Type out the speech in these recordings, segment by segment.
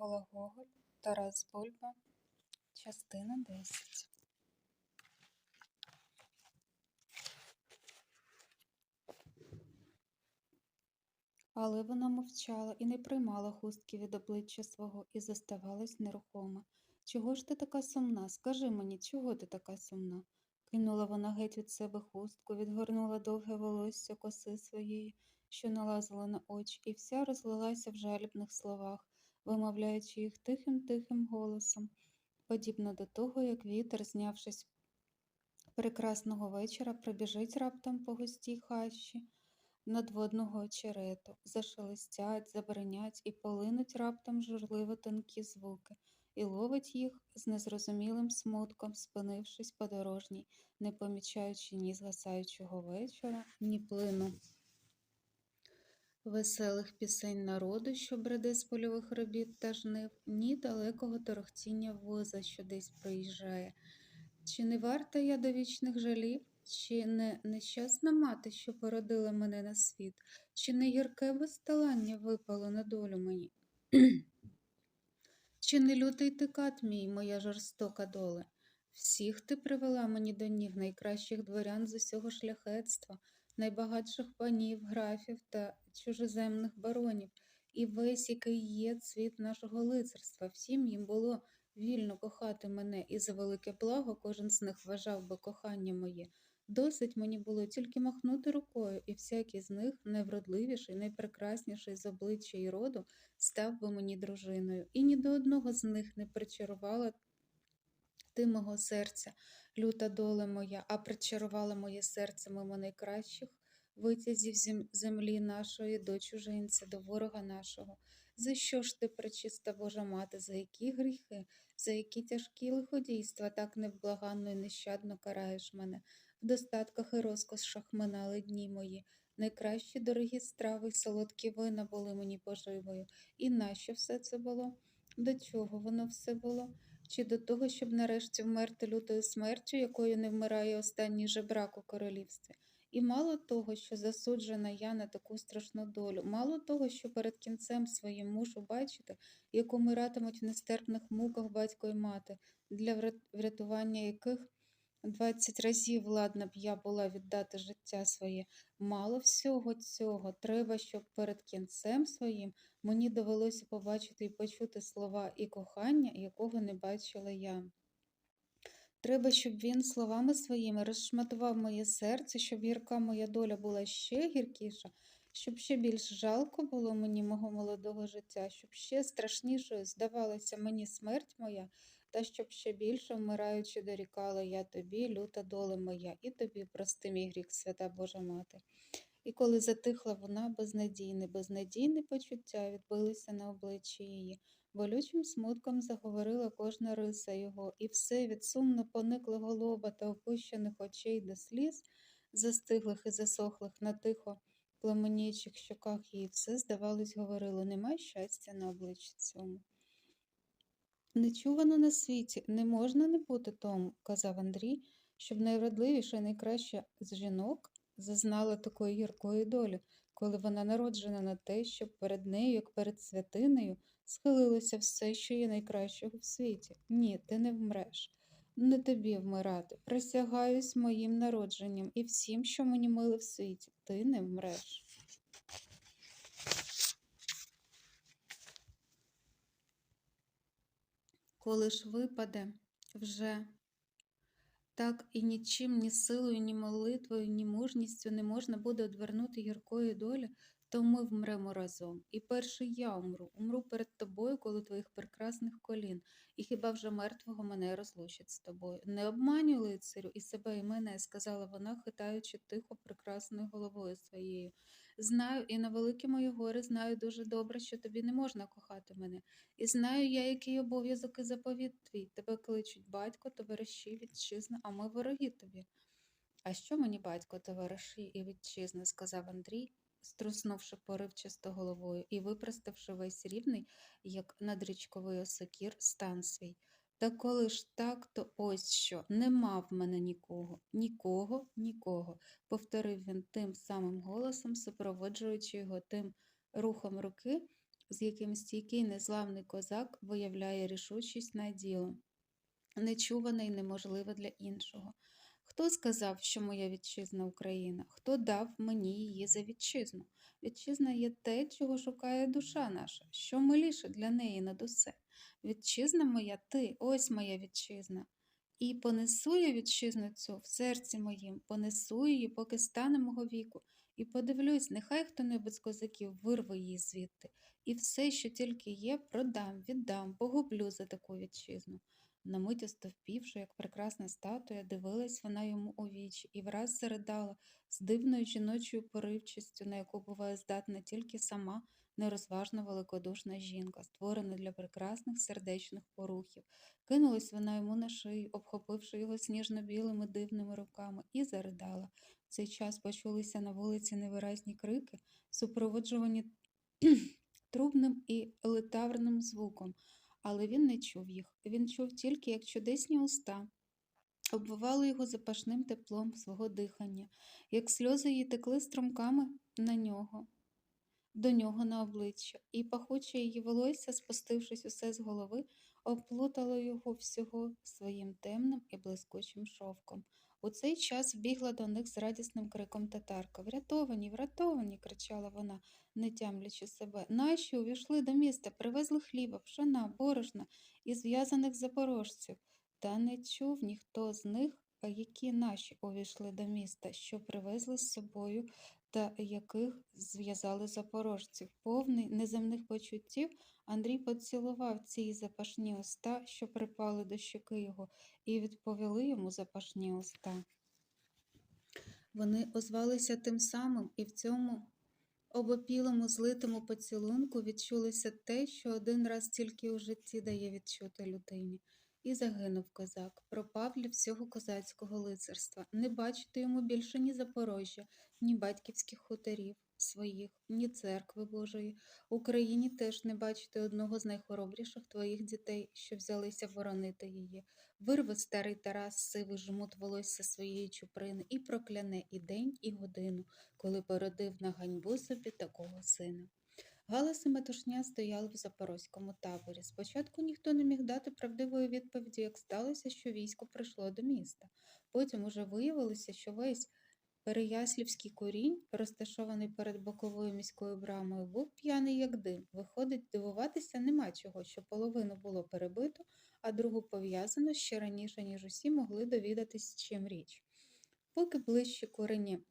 Микола Гоголь, Тарас Бульба, частина 10. Але вона мовчала і не приймала хустки від обличчя свого і заставалась нерухома. Чого ж ти така сумна? Скажи мені, чого ти така сумна? Кинула вона геть від себе хустку, відгорнула довге волосся коси своєї, що налазила на очі, і вся розлилася в жалібних словах, вимовляючи їх тихим тихим голосом, подібно до того, як вітер, знявшись прекрасного вечора, пробіжить раптом по густій хащі надводного очерету, зашелестять, забринять і полинуть раптом журливо тонкі звуки, і ловить їх з незрозумілим смутком, спинившись подорожній, не помічаючи ні згасаючого вечора, ні плину. Веселих пісень народу, що бреде з польових робіт та жнив, ні далекого торохтіння воза, що десь проїжджає. Чи не варта я довічних жалів? Чи не нещасна мати, що породила мене на світ, чи не гірке безталання випало на долю мені? Чи не лютий ти кат мій, моя жорстока доле? Всіх ти привела мені до ніг найкращих дворян з усього шляхетства, найбагатших панів, графів та чужеземних баронів, і весь, який є цвіт нашого лицарства, всім їм було вільно кохати мене, і за велике благо кожен з них вважав би кохання моє. Досить мені було тільки махнути рукою, і всякий з них, найвродливіший, найпрекрасніший з обличчя і роду, став би мені дружиною, і ні до одного з них не причарувала ти мого серця, люта доля моя, а причарувала моє серце мимо найкращих витязів землі нашої до чужинця, до ворога нашого. За що ж ти, пречиста Божа мати, за які гріхи, за які тяжкі лиходійства так невблаганно і нещадно караєш мене? В достатках і розкошах минали дні мої. Найкращі дорогі страви й солодкі вина були мені поживою. І нащо все це було? До чого воно все було? Чи до того, щоб нарешті вмерти лютою смертю, якою не вмирає останній жебрак у королівстві? І мало того, що засуджена я на таку страшну долю, мало того, що перед кінцем своїм мушу бачити, як умиратимуть в нестерпних муках батько і мати, для врят- врятування яких Двадцять разів ладна б я була віддати життя своє. Мало всього цього. Треба, щоб перед кінцем своїм мені довелося побачити і почути слова і кохання, якого не бачила я. Треба, щоб він словами своїми розшматував моє серце, щоб гірка моя доля була ще гіркіша, щоб ще більш жалко було мені мого молодого життя, щоб ще страшнішою здавалася мені смерть моя, та щоб ще більше вмираючи дорікала я тобі, люта доля моя, і тобі прости мій гріх, свята Божа мати. І коли затихла вона, безнадійне, безнадійне почуття відбилися на обличчі її. Болючим смутком заговорила кожна риса його, і все від сумно пониклого лоба та опущених очей до сліз, застиглих і засохлих на тихо пламеніючих щоках її, все, здавалось, говорило, немає щастя на обличчі цьому. Нечувано на світі, не можна не бути тому, казав Андрій, щоб найвродливіша і найкраща з жінок зазнала такої гіркої долі, коли вона народжена на те, щоб перед нею, як перед святинею, схилилося все, що є найкращого в світі. Ні, ти не вмреш. Не тобі вмирати. Присягаюсь моїм народженням і всім, що мені мило в світі. Ти не вмреш. Коли ж випаде вже так і нічим, ні силою, ні молитвою, ні мужністю не можна буде одвернути гіркої долі, то ми вмремо разом. І перший я умру, умру перед тобою коло твоїх прекрасних колін, і хіба вже мертвого мене розлучать з тобою. Не обманюй лицарю і себе, і мене, сказала вона, хитаючи тихо прекрасною головою своєю. Знаю, і на велике моє горе знаю дуже добре, що тобі не можна кохати мене. І знаю я, який обов'язок і заповіт твій. Тебе кличуть батько, товариші, вітчизна, а ми вороги тобі. А що мені батько, товариші і вітчизна, сказав Андрій, струснувши поривчасто головою і випроставши весь рівний, як надрічковий осокір, стан свій. Та коли ж так, то ось що нема в мене нікого, нікого, нікого, повторив він тим самим голосом, супроводжуючи його тим рухом руки, з яким стійкий незламний козак виявляє рішучість на діло, нечуване й неможливе для іншого. Хто сказав, що моя вітчизна Україна? Хто дав мені її за вітчизну? Вітчизна є те, чого шукає душа наша, що миліше для неї над усе. Вітчизна моя ти, ось моя вітчизна. І понесу я вітчизну цю в серці моїм, понесу її, поки стане мого віку, і подивлюсь, нехай хто-небудь з козаків вирве її звідти, і все, що тільки є, продам, віддам, погублю за таку вітчизну. На мить остовпівши, як прекрасна статуя, дивилась вона йому у вічі і враз заридала з дивною жіночою поривчістю, на яку буває здатна тільки сама нерозважна великодушна жінка, створена для прекрасних сердечних порухів. Кинулась вона йому на шию, обхопивши його сніжно-білими дивними руками, і заридала. В цей час почулися на вулиці невиразні крики, супроводжувані трубним і литаврним звуком, але він не чув їх. Він чув тільки, як чудесні уста обвивали його запашним теплом свого дихання, як сльози її текли струмками на нього, до нього на обличчя, і пахуче її волосся, спустившись усе з голови, оплутало його всього своїм темним і блискучим шовком. У цей час вбігла до них з радісним криком татарка. Врятовані, врятовані, кричала вона, не тямлячи себе. Наші увійшли до міста, привезли хліба, пшона, борошна і зв'язаних запорожців. Та не чув ніхто з них, які наші увійшли до міста, що привезли з собою та яких зв'язали запорожців. Повний неземних почуттів, Андрій поцілував ці запашні уста, що припали до щоки його, і відповіли йому запашні уста. Вони озвалися тим самим, і в цьому обопілому злитому поцілунку відчулося те, що один раз тільки у житті дає відчути людині. І загинув козак, пропав для всього козацького лицарства. Не бачити йому більше ні Запорожжя, ні батьківських хуторів своїх, ні церкви Божої. Україні теж не бачити одного з найхоробріших твоїх дітей, що взялися воронити її. Вирве старий Тарас сивий жмут волосся своєї чуприни і прокляне і день, і годину, коли породив на ганьбу собі такого сина. Галас і метушня стояли в запорозькому таборі. Спочатку ніхто не міг дати правдивої відповіді, як сталося, що військо прийшло до міста. Потім уже виявилося, що весь Переяслівський курінь, розташований перед боковою міською брамою, був п'яний як дим. Виходить, дивуватися нема чого, що половину було перебито, а другу пов'язано ще раніше, ніж усі могли довідатись, чим річ. Поки ближче курені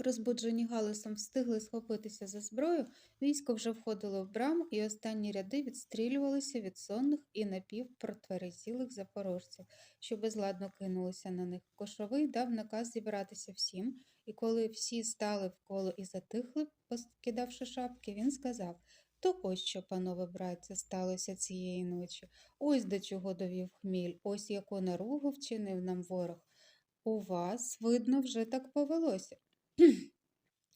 Розбуджені галасом встигли схопитися за зброю, військо вже входило в браму, і останні ряди відстрілювалися від сонних і напівпротверезілих запорожців, що безладно кинулися на них. Кошовий дав наказ зібратися всім, і коли всі стали вколо і затихли, поскидавши шапки, він сказав то ось що, панове братця, сталося цієї ночі. Ось до чого довів хміль, ось яку наругу вчинив нам ворог. У вас, видно, вже так повелося.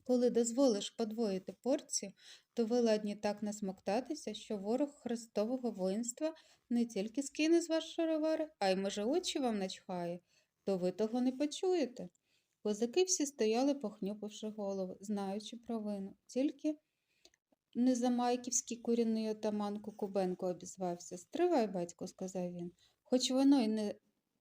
Коли дозволиш подвоїти порцію, то ви ладні так насмоктатися, що ворог хрестового воїнства не тільки скине з вас шаровари, а й, може, очі вам начхає, то ви того не почуєте. Козаки всі стояли, похнюпивши голови, знаючи провину. Тільки незамайківський курінний отаман Кукубенко обізвався. Стривай, батько, сказав він, хоч воно й не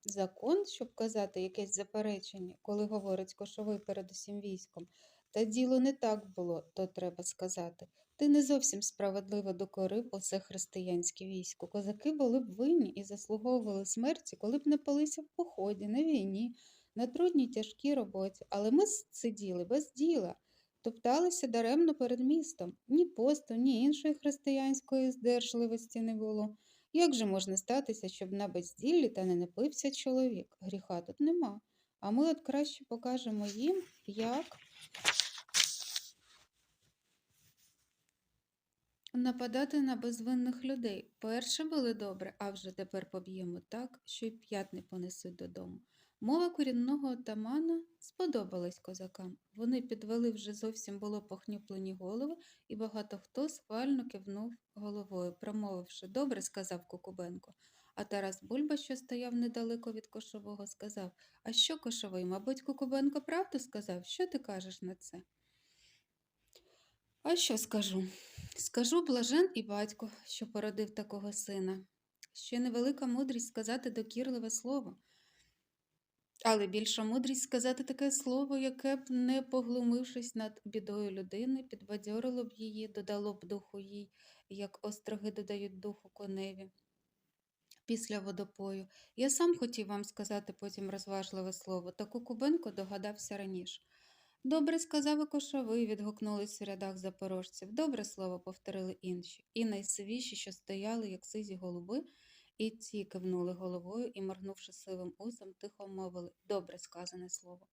закон, щоб казати якесь заперечення, коли говорить кошовий перед усім військом. Та діло не так було, то треба сказати. Ти не зовсім справедливо докорив усе християнське військо. Козаки були б винні і заслуговували смерті, коли б не палися в поході, на війні, на трудній тяжкій роботі. Але ми сиділи без діла, топталися даремно перед містом. Ні посту, ні іншої християнської здержливості не було. Як же можна статися, щоб на безділлі та не напився чоловік? Гріха тут нема. А ми от краще покажемо їм, як нападати на безвинних людей. Перше були добре, а вже тепер поб'ємо так, що й п'ят не понесуть додому. Мова корінного отамана сподобалась козакам. Вони підвели вже зовсім було похнюплені голови, і багато хто схвально кивнув головою, промовивши добре, сказав Кукубенко. А Тарас Бульба, що стояв недалеко від кошового, сказав А що кошовий? Мабуть, Кукубенко правду сказав? Що ти кажеш на це? А що скажу? Скажу блажен і батько, що породив такого сина. Ще невелика мудрість сказати докірливе слово, але більша мудрість сказати таке слово, яке б, не поглумившись над бідою людини, підбадьорило б її, додало б духу їй, як остроги додають духу коневі. Після водопою. Я сам хотів вам сказати потім розважливе слово, та Кукубенко догадався раніше. Добре сказав і кошовий, відгукнулись у рядах запорожців. Добре слово повторили інші. І найсивіші, що стояли, як сизі голуби, і ці кивнули головою і, моргнувши сивим усом, тихо мовили добре сказане слово.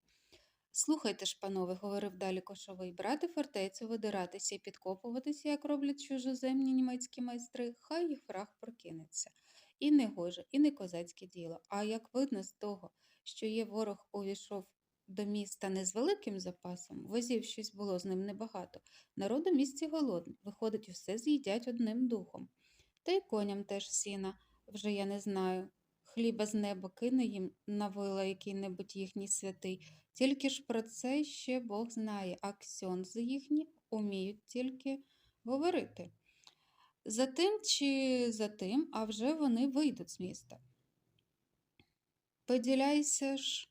Слухайте ж, панове, говорив далі кошовий, брати фортецю, видиратися і підкопуватися, як роблять чужоземні німецькі майстри, хай їх враг прокинеться. І не гоже, і не козацьке діло. А як видно з того, що є ворог увійшов до міста не з великим запасом, возів щось було з ним небагато. Народ у місті голодний, виходить, усе з'їдять одним духом. Та й коням теж сіна, вже я не знаю. Хліба з неба кине їм на вила який-небудь їхній святий. Тільки ж про це ще Бог знає, а ксьонзи їхні уміють тільки говорити. За тим чи за тим, а вже вони вийдуть з міста. Поділяйся ж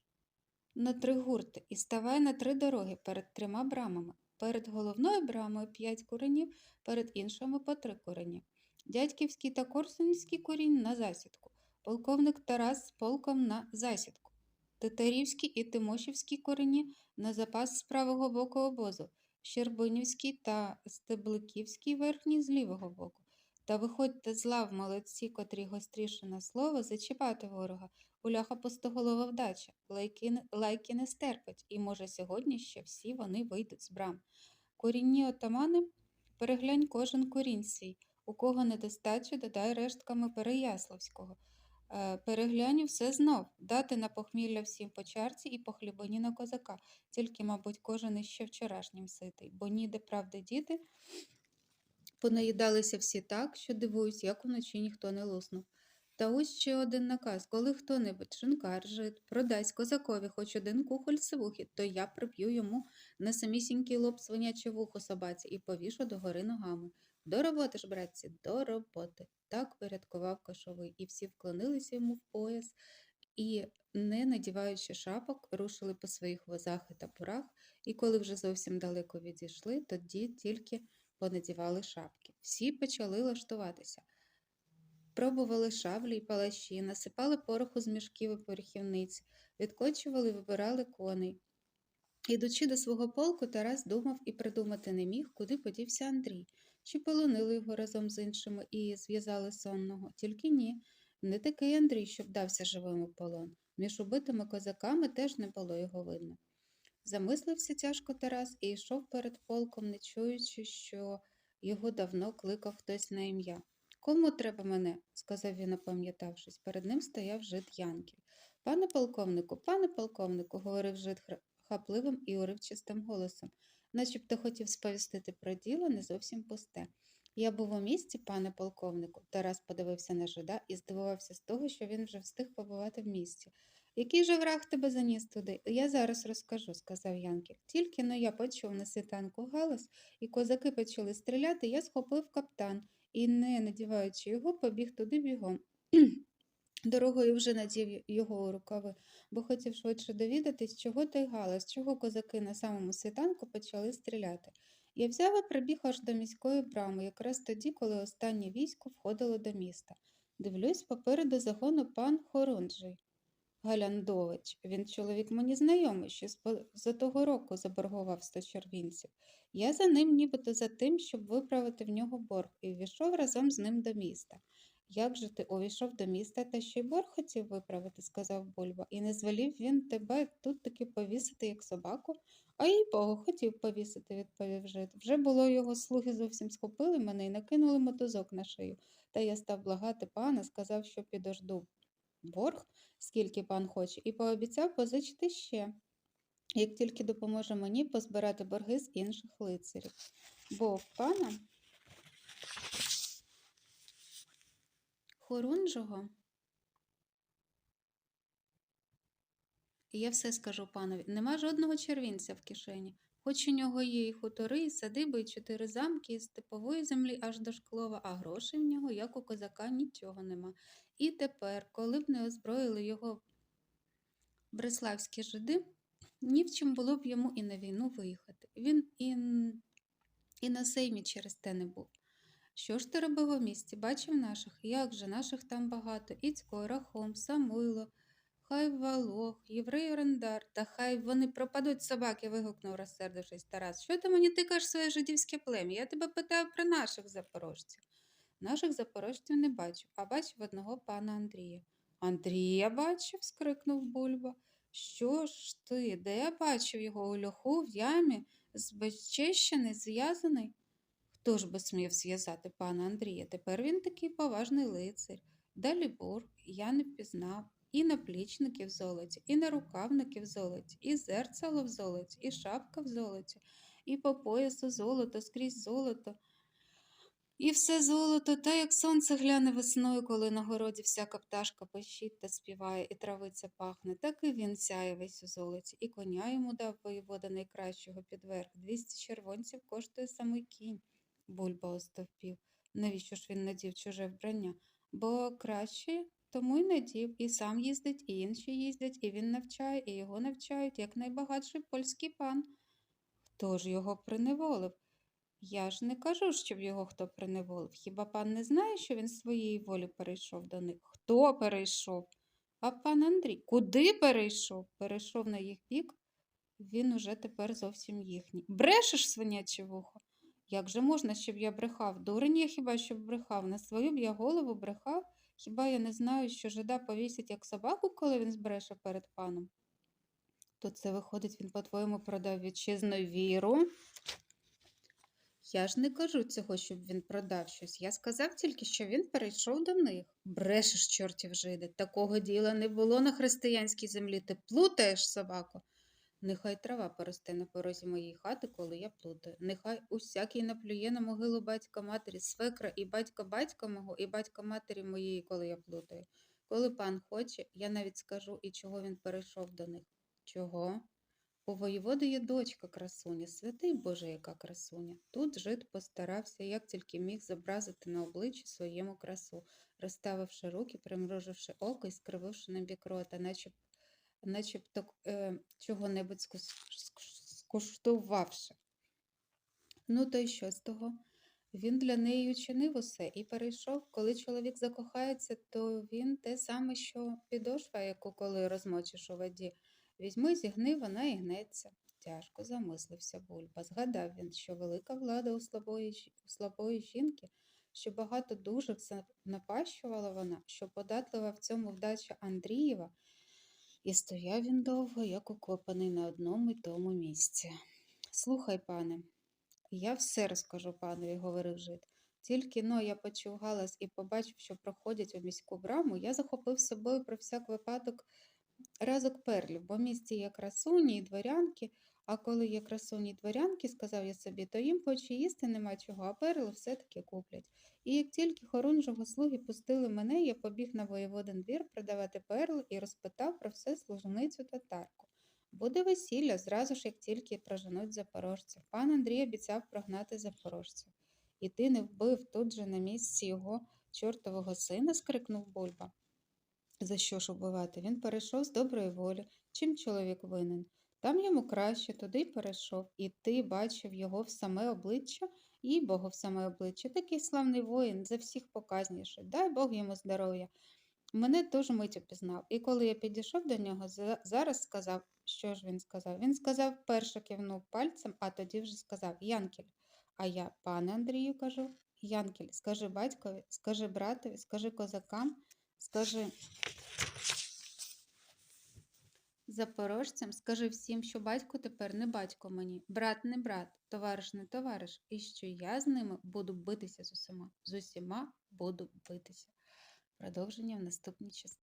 на три гурти і ставай на три дороги перед трьома брамами. Перед головною брамою п'ять куренів, перед іншими по три курені. Дядьківський та Корсунський курінь на засідку, полковник Тарас з полком на засідку, Титарівський і Тимошівський корені на запас з правого боку обозу, Щербинівський та Стебликівський верхній з лівого боку. Та виходьте з лав молодці, котрі гостріше на слово, зачіпати ворога. Уляха пустоголова вдача, лайки, лайки не стерпить, і, може, сьогодні ще всі вони вийдуть з брам. Корінні отамани, переглянь кожен корінь свій, у кого недостача, додай рештками Переяславського. Е, Переглянь все знов, дати на похмілля всім по чарці і по хлібині на козака, тільки, мабуть, кожен іще вчорашнім ситий, бо ніде правди діти понаїдалися всі так, що дивуюсь, як уночі ніхто не луснув. Та ось ще один наказ, коли хто-небудь шинкар, жит, продасть козакові хоч один кухоль сивухи, то я приб'ю йому на самісінький лоб свиняче вухо собаці і повішу догори ногами. До роботи ж, братці, до роботи. Так порядкував кошовий, і всі вклонилися йому в пояс і, не надіваючи шапок, рушили по своїх возах і тапурах, і коли вже зовсім далеко відійшли, тоді тільки понадівали шапки. Всі почали лаштуватися. Пробували шаблі й палаші, насипали пороху з мішків і порохівниць, відкочували вибирали коней. Ідучи до свого полку, Тарас думав і придумати не міг, куди подівся Андрій. Чи полонили його разом з іншими і зв'язали сонного. Тільки ні, не такий Андрій, щоб дався живим у полон. Між убитими козаками теж не було його видно. Замислився тяжко Тарас і йшов перед полком, не чуючи, що його давно кликав хтось на ім'я. Кому треба мене? сказав він, опам'ятавшись. Перед ним стояв жид Янків. Пане полковнику, пане полковнику, говорив жид хапливим і уривчастим голосом, начебто хотів сповістити про діло не зовсім пусте. Я був у місті, пане полковнику. Тарас подивився на жида і здивувався з того, що він вже встиг побувати в місті. Який же враг тебе заніс туди? Я зараз розкажу, сказав Янків. Тільки но я почув на світанку галас, і козаки почали стріляти, я схопив каптан і, не надіваючи його, побіг туди бігом. Дорогою вже надів його у рукави, бо хотів швидше довідатись, чого той галас, чого козаки на самому світанку почали стріляти. Я взяв і прибіг аж до міської брами, якраз тоді, коли останнє військо входило до міста. Дивлюсь, попереду загону пан Хорунжий. Галяндович, він чоловік мені знайомий, що за того року заборгував сто червінців. Я за ним нібито за тим, щоб виправити в нього борг, і ввійшов разом з ним до міста. Як же ти увійшов до міста та ще й борг хотів виправити, сказав Бульба, і не звелів він тебе тут таки повісити, як собаку? А їй Богу, хотів повісити, відповів жид. Вже було його слуги зовсім схопили мене і накинули мотузок на шию. Та я став благати пана, сказав, що підожду борг, скільки пан хоче, і пообіцяв позичити ще, як тільки допоможе мені позбирати борги з інших лицарів. Бо пана Хорунжого я все скажу панові, нема жодного червінця в кишені. Хоч у нього є і хутори, і садиби, і чотири замки, і степової землі аж до Шклова, а грошей в нього, як у козака, нічого нема. І тепер, коли б не озброїли його бреславські жиди, ні в чим було б йому і на війну виїхати. Він і, і на сеймі через те не був. Що ж ти робив у місті? Бачив наших? Як же наших там багато? Іцько, Рахом, Самуйло, хай Валох, Єврей Орендар, та хай вони пропадуть собаки, вигукнув, розсердившись Тарас. Що ти мені тикаєш своє жидівське плем'я? Я тебе питаю про наших запорожців. Наших запорожців не бачив, а бачив одного пана Андрія. Андрія бачив? скрикнув Бульба. Що ж ти? Де я бачив його у льоху, в ямі, збезчещений, зв'язаний? Хто ж би смів зв'язати пана Андрія? Тепер він такий поважний лицар. Далібор я не впізнав. І наплічники в золоті, і нарукавники в золоті, і зерцало в золоті, і шапка в золоті, і по поясу золото, скрізь золото. І все золото, та як сонце гляне весною, коли на городі всяка пташка пищить та співає, і травиця пахне, так і він сяє весь у золоті, і коня йому дав воєвода найкращого підверх. Двісті червонців коштує самий кінь. Бульба остовпів. Навіщо ж він надів чуже вбрання? Бо краще тому й надів, і сам їздить, і інші їздять, і він навчає, і його навчають, як найбагатший польський пан. Хто ж його приневолив? Я ж не кажу, щоб його хто приневолив. Хіба пан не знає, що він своєї волі перейшов до них? Хто перейшов? А пан Андрій. Куди перейшов? Перейшов на їх бік. Він уже тепер зовсім їхній. Брешеш, свиняче вухо? Як же можна, щоб я брехав? Дурень я хіба щоб брехав? На свою б я голову брехав? Хіба я не знаю, що жида повісять як собаку, коли він збреше перед паном? То це виходить, він, по-твоєму, продав вітчизну віру? Я ж не кажу цього, щоб він продав щось. Я сказав тільки, що він перейшов до них. Брешеш, чортів жиде. Такого діла не було на християнській землі. Ти плутаєш, собако. Нехай трава поросте на порозі моєї хати, коли я плутаю. Нехай усякий наплює на могилу батька матері, свекра і батька батька мого, і батька матері моєї, коли я плутаю. Коли пан хоче, я навіть скажу, і чого він перейшов до них. Чого? У воєводи є дочка красуня, святий Боже, яка красуня. Тут жид постарався, як тільки міг зобразити на обличчі своєму красу, розставивши руки, примруживши око і скрививши на бік рота, начеб, начебто е, чого-небудь скуштувавши. Ну, то й що з того? Він для неї учинив усе і перейшов. Коли чоловік закохається, то він те саме, що підошва, яку коли розмочиш у воді. Візьми, зігни, вона і гнеться. Тяжко замислився Бульба. Згадав він, що велика влада у слабої, у слабої жінки, що багато дужих напащувала вона, що податлива в цьому вдача Андрієва, і стояв він довго, як укопаний на одному й тому місці. Слухай, пане, я все розкажу панові, говорив жид. Тільки но я почув галас і побачив, що проходять у міську браму, я захопив з собою про всяк випадок разок перлів, бо місті є красуні і дворянки, а коли є красуні дворянки, сказав я собі, то їм хоч і їсти нема чого, а перли все-таки куплять. І як тільки хорунжого слуги пустили мене, я побіг на воєводин двір продавати перли і розпитав про все служницю татарку. Буде весілля зразу ж, як тільки проженуть запорожців. Пан Андрій обіцяв прогнати запорожців. І ти не вбив тут же на місці його чортового сина? скрикнув Бульба. За що ж убивати? Він перейшов з доброї волі. Чим чоловік винен? Там йому краще, туди перейшов. І ти бачив його в саме обличчя, їй Богу в саме обличчя. Такий славний воїн, за всіх показніший. Дай Бог йому здоров'я. Мене теж мить упізнав. І коли я підійшов до нього, зараз сказав, що ж він сказав? Він сказав, перше кивнув пальцем, а тоді вже сказав Янкель. А я, пане Андрію, кажу, Янкель, скажи батькові, скажи братові, скажи козакам, скажи запорожцям, скажи всім, що батько тепер не батько мені, брат не брат, товариш не товариш, і що я з ними буду битися з усіма. З усіма буду битися. Продовження в наступній частині.